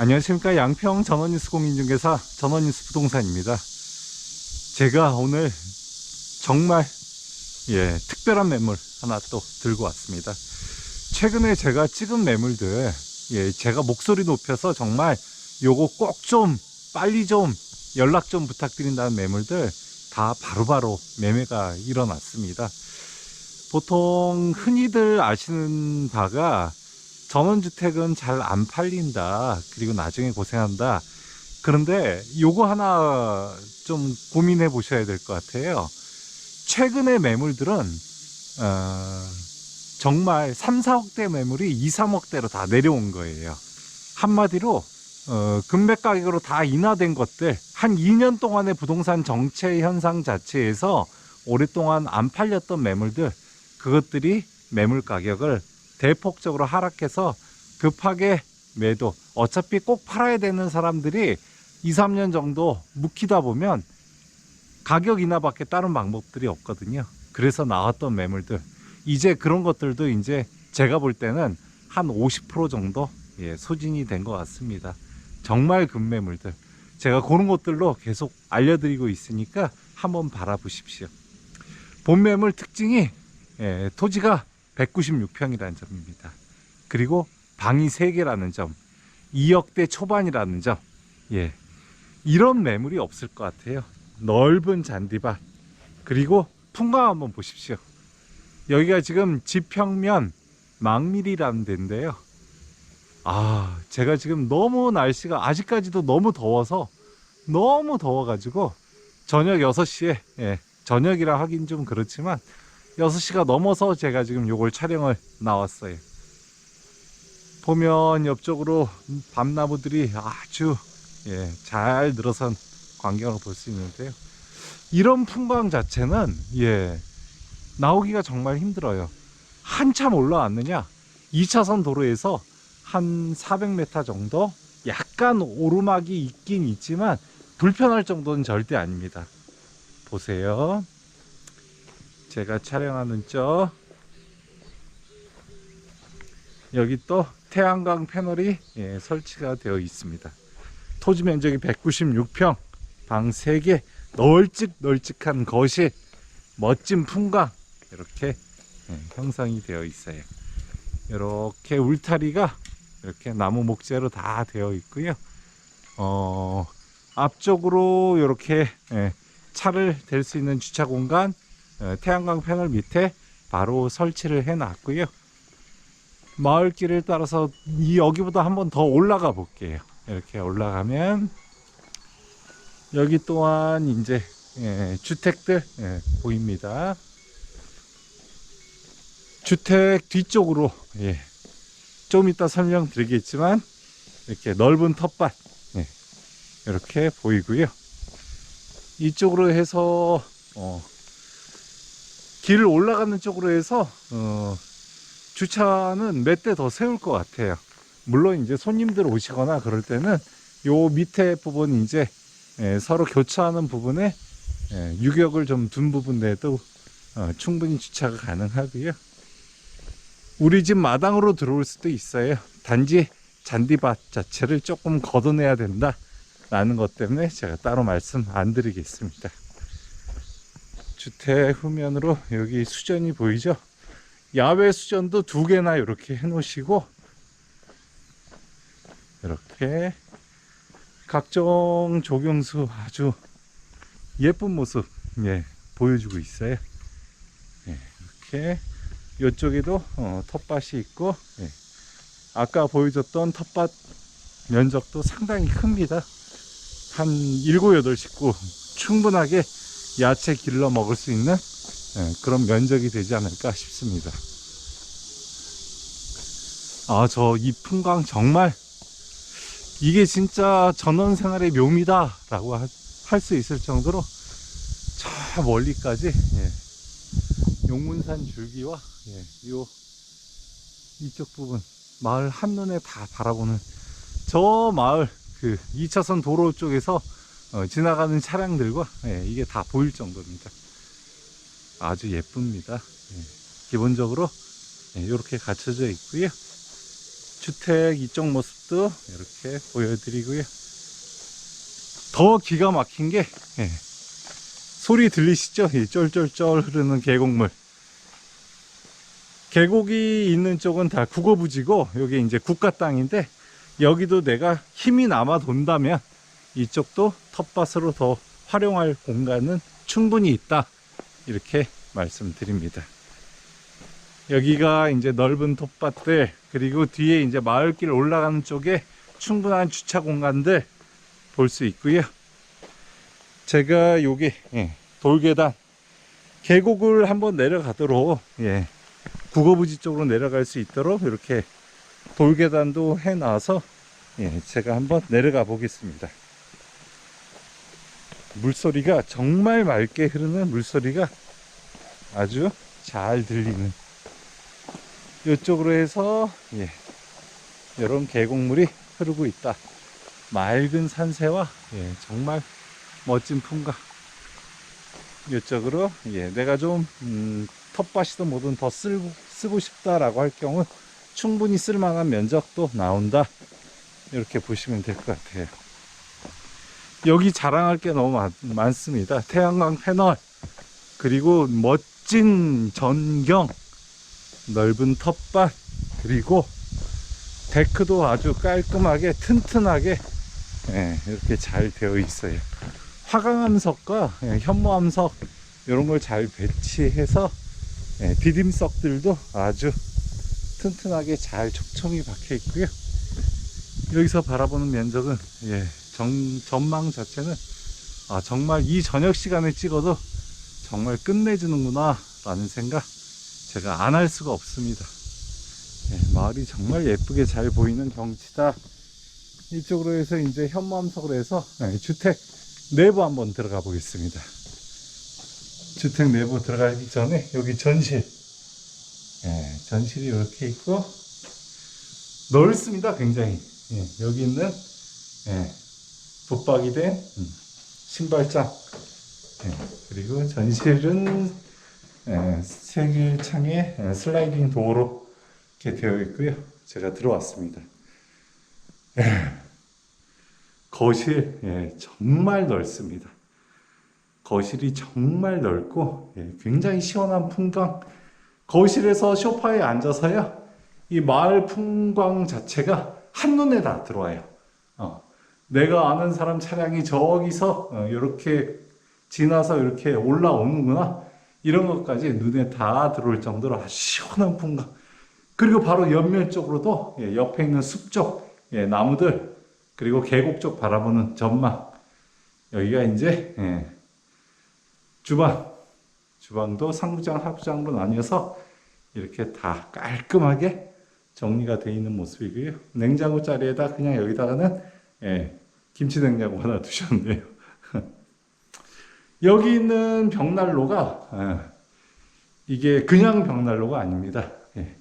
안녕하십니까 양평 전원뉴스 공인중개사 전원뉴스 부동산입니다. 제가 오늘 정말 예 특별한 매물 하나 또 들고 왔습니다. 최근에 제가 찍은 매물들 예 제가 목소리 높여서 정말 요거 꼭 좀 빨리 좀 연락 좀 부탁드린다는 매물들 다 바로바로 매매가 일어났습니다. 보통 흔히들 아시는 바가 전원주택은 잘 안 팔린다. 그리고 나중에 고생한다. 그런데 요거 하나 좀 고민해 보셔야 될 것 같아요. 최근의 매물들은, 어, 정말 3, 4억대 매물이 2, 3억대로 다 내려온 거예요. 한마디로, 어, 금매 가격으로 다 인하된 것들, 한 2년 동안의 부동산 정체 현상 자체에서 오랫동안 안 팔렸던 매물들, 그것들이 매물 가격을 대폭적으로 하락해서 급하게 매도. 어차피 꼭 팔아야 되는 사람들이 2, 3년 정도 묵히다 보면 가격 인하밖에 다른 방법들이 없거든요. 그래서 나왔던 매물들. 이제 그런 것들도 이제 제가 볼 때는 한 50% 정도 예, 소진이 된 것 같습니다. 정말 급매물들. 제가 그런 것들로 계속 알려드리고 있으니까 한번 바라보십시오. 본매물 특징이 예, 토지가 196평이라는 점입니다. 그리고 방이 3개라는 점, 2억대 초반이라는 점, 예. 이런 매물이 없을 것 같아요. 넓은 잔디밭, 그리고 풍광 한번 보십시오. 여기가 지금 지평면 망밀이라는 데인데요. 아, 제가 지금 너무 날씨가 아직까지도 너무 더워서, 너무 더워가지고, 저녁 6시에, 예, 저녁이라 하긴 좀 그렇지만, 6시가 넘어서 제가 지금 요걸 촬영을 나왔어요. 보면 옆쪽으로 밤나무들이 아주 예, 잘 늘어선 광경을 볼 수 있는데요. 이런 풍광 자체는 예, 나오기가 정말 힘들어요. 한참 올라왔느냐? 2차선 도로에서 한 400m 정도 약간 오르막이 있긴 있지만 불편할 정도는 절대 아닙니다. 보세요. 제가 촬영하는 쪽 여기 또 태양광 패널이 예, 설치가 되어 있습니다. 토지 면적이 196평, 방 3개, 널찍 널찍한 거실, 멋진 풍광 이렇게 예, 형성이 되어 있어요. 이렇게 울타리가 이렇게 나무 목재로 다 되어 있고요. 어, 앞쪽으로 이렇게 예, 차를 댈 수 있는 주차 공간 어, 태양광 패널 밑에 바로 설치를 해 놨고요. 마을길을 따라서 이 여기보다 한 번 더 올라가 볼게요. 이렇게 올라가면 여기 또한 이제 예, 주택들 예, 보입니다. 주택 뒤쪽으로 예, 좀 이따 설명드리겠지만 이렇게 넓은 텃밭 예, 이렇게 보이고요. 이쪽으로 해서 어, 길을 올라가는 쪽으로 해서 어, 주차는 몇 대 더 세울 것 같아요. 물론 이제 손님들 오시거나 그럴 때는 요 밑에 부분 이제 예, 서로 교차하는 부분에 예, 유격을 좀 둔 부분에도 어, 충분히 주차가 가능하고요. 우리 집 마당으로 들어올 수도 있어요. 단지 잔디밭 자체를 조금 걷어내야 된다. 라는 것 때문에 제가 따로 말씀 안 드리겠습니다. 주택 후면으로 여기 수전이 보이죠? 야외 수전도 두 개나 이렇게 해 놓으시고 이렇게 각종 조경수 아주 예쁜 모습 예, 보여주고 있어요. 예, 이렇게 이쪽에도 어, 텃밭이 있고 예, 아까 보여줬던 텃밭 면적도 상당히 큽니다. 한 7, 8식구 충분하게 야채 길러 먹을 수 있는 예, 그런 면적이 되지 않을까 싶습니다. 아, 저 이 풍광 정말 이게 진짜 전원 생활의 묘미다 라고 할 수 있을 정도로 저 멀리까지 예, 용문산 줄기와 예, 요 이쪽 부분 마을 한눈에 다 바라보는 저 마을 그 2차선 도로 쪽에서 어, 지나가는 차량들과 예, 이게 다 보일 정도입니다. 아주 예쁩니다. 예, 기본적으로 이렇게 갖춰져 있고요. 주택 이쪽 모습도 이렇게 보여드리고요. 더 기가 막힌 게 예, 소리 들리시죠? 이 쫄쫄쫄 흐르는 계곡물. 계곡이 있는 쪽은 다 국어부지고 여기 이제 국가 땅인데 여기도 내가 힘이 남아 돈다면 이쪽도 텃밭으로 더 활용할 공간은 충분히 있다. 이렇게 말씀드립니다. 여기가 이제 넓은 텃밭들 그리고 뒤에 이제 마을길 올라가는 쪽에 충분한 주차 공간들 볼 수 있고요. 제가 여기 예, 돌계단 계곡을 한번 내려가도록 예, 국어부지 쪽으로 내려갈 수 있도록 이렇게 돌계단도 해놔서 예, 제가 한번 내려가 보겠습니다. 물소리가 정말 맑게 흐르는 물소리가 아주 잘 들리는 이쪽으로 해서 예, 이런 계곡물이 흐르고 있다. 맑은 산세와 예, 정말 멋진 풍광. 이쪽으로 예, 내가 좀 음, 텃밭이든 뭐든 더 쓰고, 쓰고 싶다라고 할 경우 충분히 쓸만한 면적도 나온다. 이렇게 보시면 될 것 같아요. 여기 자랑할 게 너무 많, 많습니다. 태양광 패널 그리고 멋진 전경 넓은 텃밭 그리고 데크도 아주 깔끔하게 튼튼하게 예, 이렇게 잘 되어 있어요. 화강암석과 예, 현모암석 이런 걸 잘 배치해서 예, 디딤석들도 아주 튼튼하게 잘 촘촘히 박혀 있고요. 여기서 바라보는 면적은 예, 정, 전망 자체는 아, 정말 이 저녁 시간에 찍어도 정말 끝내주는구나 라는 생각 제가 안 할 수가 없습니다. 예, 마을이 정말 예쁘게 잘 보이는 경치다. 이쪽으로 해서 이제 현무암석으로 해서 예, 주택 내부 한번 들어가 보겠습니다. 주택 내부 들어가기 전에 여기 전실, 예, 전실이 이렇게 있고 넓습니다. 굉장히 예, 여기 있는 예, 붙박이 된 음, 신발장 예, 그리고 전실은 예, 세개 창에 예, 슬라이딩 도어로 이렇게 되어 있고요. 제가 들어왔습니다. 예, 거실 예, 정말 넓습니다. 거실이 정말 넓고 예, 굉장히 시원한 풍광. 거실에서 소파에 앉아서요. 이 마을 풍광 자체가 한눈에 다 들어와요. 어, 내가 아는 사람 차량이 저기서 이렇게 지나서 이렇게 올라오는구나. 이런 것까지 눈에 다 들어올 정도로 시원한 풍광. 그리고 바로 옆면 쪽으로도 예, 옆에 있는 숲 쪽, 예, 나무들, 그리고 계곡 쪽 바라보는 전망. 여기가 이제 예, 주방. 주방도 상부장, 하부장으로 나뉘어서 이렇게 다 깔끔하게 정리가 되어 있는 모습이고요. 냉장고 자리에다 그냥 여기다가는 예, 김치 냉장고 하나 두셨네요. 여기 있는 벽난로가 예, 이게 그냥 벽난로가 아닙니다. 예,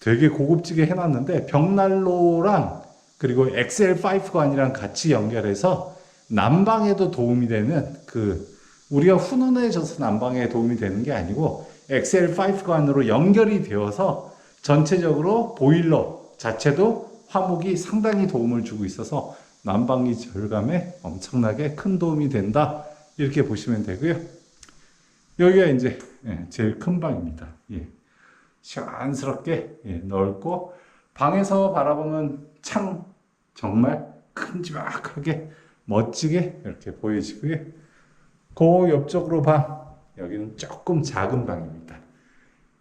되게 고급지게 해놨는데 벽난로랑 그리고 XL5관이랑 같이 연결해서 난방에도 도움이 되는 그 우리가 훈훈해져서 난방에 도움이 되는 게 아니고 XL5관으로 연결이 되어서 전체적으로 보일러 자체도 화목이 상당히 도움을 주고 있어서 난방기 절감에 엄청나게 큰 도움이 된다. 이렇게 보시면 되고요. 여기가 이제 예, 제일 큰 방입니다. 예. 시원스럽게 예, 넓고 방에서 바라보는 창 정말 큼지막하게 멋지게 이렇게 보여지고요. 그 옆쪽으로 방 여기는 조금 작은 방입니다.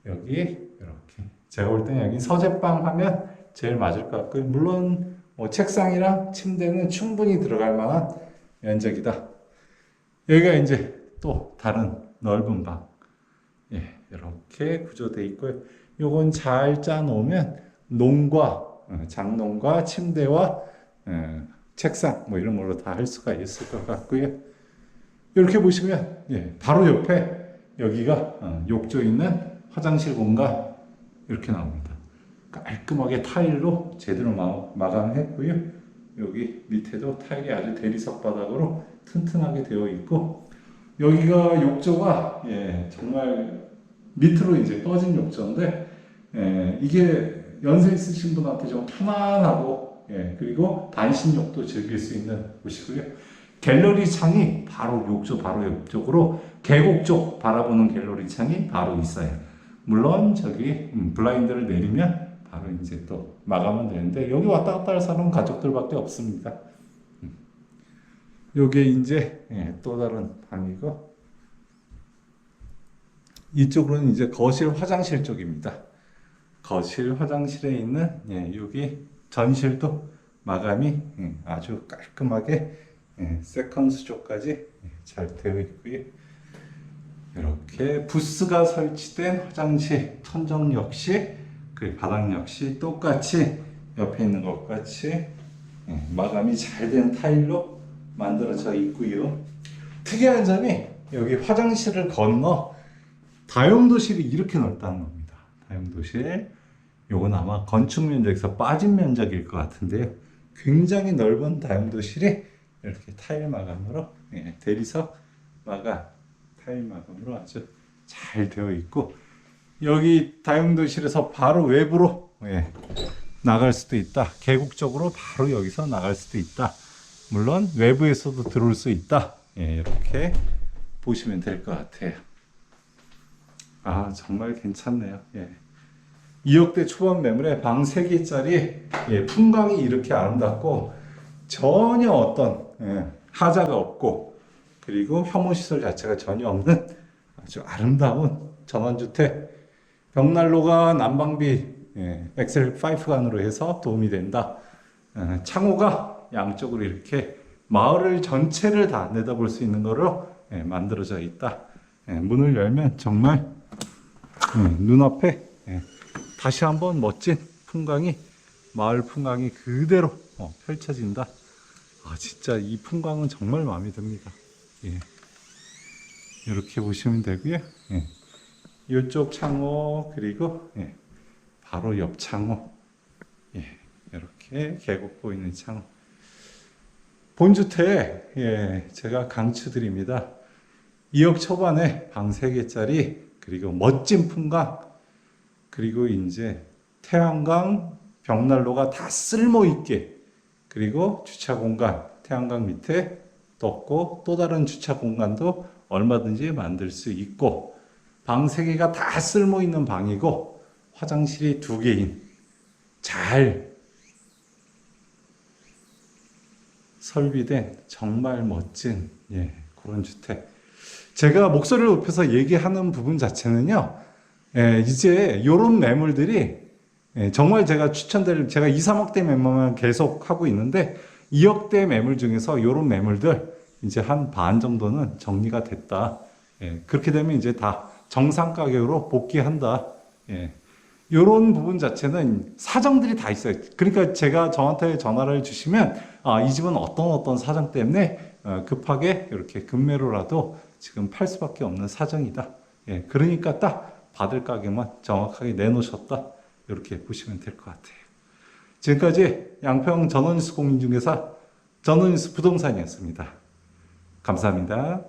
여기 이렇게 제가 볼 때는 여기 서재방 하면 제일 맞을 것 같고요. 물론 뭐 책상이랑 침대는 충분히 들어갈 만한 면적이다. 여기가 이제 또 다른 넓은 방. 예, 이렇게 구조되어 있고요. 요건 잘 짜놓으면 농과 어, 장농과 침대와 어, 책상 뭐 이런 걸로 다 할 수가 있을 것 같고요. 이렇게 보시면 예, 바로 옆에 여기가 어, 욕조 있는 화장실 공간 이렇게 나옵니다. 깔끔하게 타일로 제대로 마, 마감했고요. 여기 밑에도 타일이 아주 대리석 바닥으로 튼튼하게 되어 있고 여기가 욕조가 예, 정말 밑으로 이제 떠진 욕조인데 예, 이게 연세 있으신 분한테 좀 편안하고 예, 그리고 반신욕도 즐길 수 있는 곳이고요. 갤러리 창이 바로 욕조 바로 옆쪽으로 계곡 쪽 바라보는 갤러리 창이 바로 있어요. 물론 저기 음, 블라인드를 내리면 바로 이제 또 마감은 되는데 여기 왔다 갔다 할 사람은 가족들밖에 없습니다. 음. 요게 이제 예, 또 다른 방이고 이쪽으로는 이제 거실 화장실 쪽입니다. 거실 화장실에 있는 예, 여기 전실도 마감이 예, 아주 깔끔하게 예, 잘 되어 있고요. 이렇게 부스가 설치된 화장실 천정 역시 그 바닥 역시 똑같이 옆에 있는 것 같이 예, 마감이 잘 된 타일로 만들어져 있고요. 특이한 점이 여기 화장실을 건너 다용도실이 이렇게 넓다는 겁니다. 다용도실. 요건 아마 건축 면적에서 빠진 면적일 것 같은데요. 굉장히 넓은 다용도실이 이렇게 타일 마감으로 예, 대리석 마감, 타일 마감으로 아주 잘 되어 있고 여기 다용도실에서 바로 외부로 예, 나갈 수도 있다. 계곡적으로 바로 여기서 나갈 수도 있다. 물론 외부에서도 들어올 수 있다. 예, 이렇게 보시면 될 것 같아요. 아 정말 괜찮네요. 예. 2억대 초반 매물에 방 3개짜리 예, 풍광이 이렇게 아름답고 전혀 어떤 예, 하자가 없고 그리고 혐오 시설 자체가 전혀 없는 아주 아름다운 전원주택 벽난로가 난방비 예, 엑셀 5간으로 해서 도움이 된다. 예, 창호가 양쪽으로 이렇게 마을을 전체를 다 내다볼 수 있는 거로 예, 만들어져 있다. 예, 문을 열면 정말 예, 눈앞에 예, 다시 한번 멋진 풍광이 마을 풍광이 그대로 어, 펼쳐진다. 아 진짜 이 풍광은 정말 마음에 듭니다. 예. 이렇게 보시면 되고요. 예. 이쪽 창호 그리고 예, 바로 옆 창호 예, 이렇게 계곡 보이는 창호 본주택 예, 제가 강추드립니다. 2억 초반에 방 3개짜리 그리고 멋진 풍광 그리고 이제 태양광 벽난로가 다 쓸모 있게 그리고 주차 공간 태양광 밑에 뒀고 또 다른 주차 공간도 얼마든지 만들 수 있고 방 세 개가 다 쓸모 있는 방이고 화장실이 두 개인 잘 설비된 정말 멋진 예, 그런 주택. 제가 목소리를 높여서 얘기하는 부분 자체는요. 예, 이제 요런 매물들이 예, 정말 제가 추천드릴 제가 2, 3억대 매물만 계속 하고 있는데 2억대 매물 중에서 요런 매물들 이제 한 반 정도는 정리가 됐다. 예, 그렇게 되면 이제 다 정상 가격으로 복귀한다. 예. 요런 부분 자체는 사정들이 다 있어요. 그러니까 제가 저한테 전화를 주시면 아, 이 집은 어떤 어떤 사정 때문에 어, 급하게 이렇게 급매로라도 지금 팔 수밖에 없는 사정이다. 예, 그러니까 딱 받을 가격만 정확하게 내놓으셨다. 이렇게 보시면 될 것 같아요. 지금까지 양평 전원뉴스 공인중개사 전원뉴스 부동산이었습니다. 감사합니다.